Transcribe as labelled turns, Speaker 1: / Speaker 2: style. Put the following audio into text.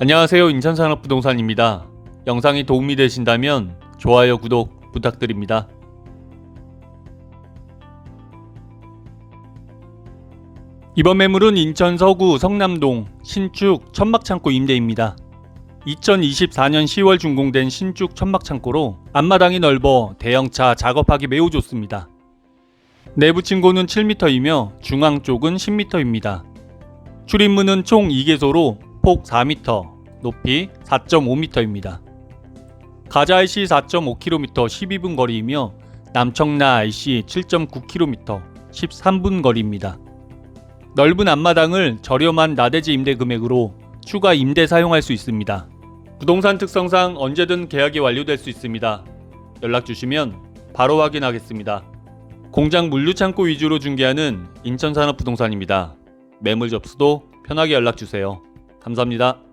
Speaker 1: 안녕하세요. 인천산업부동산입니다. 영상이 도움이 되신다면 좋아요, 구독 부탁드립니다. 이번 매물은 인천 서구 성남동 신축 천막창고 임대입니다. 2024년 10월 준공된 신축 천막창고로 앞마당이 넓어 대형차 작업하기 매우 좋습니다. 내부 층고는 7m이며 중앙 쪽은 10m입니다. 출입문은 총 2개소로 폭 4m, 높이 4.5m입니다. 가자 IC 4.5km 12분 거리이며 남청라 IC 7.9km 13분 거리입니다. 넓은 앞마당을 저렴한 나대지 임대 금액으로 추가 임대 사용할 수 있습니다. 부동산 특성상 언제든 계약이 완료될 수 있습니다. 연락 주시면 바로 확인하겠습니다. 공장 물류 창고 위주로 중개하는 인천산업부동산입니다. 매물 접수도 편하게 연락 주세요. 감사합니다.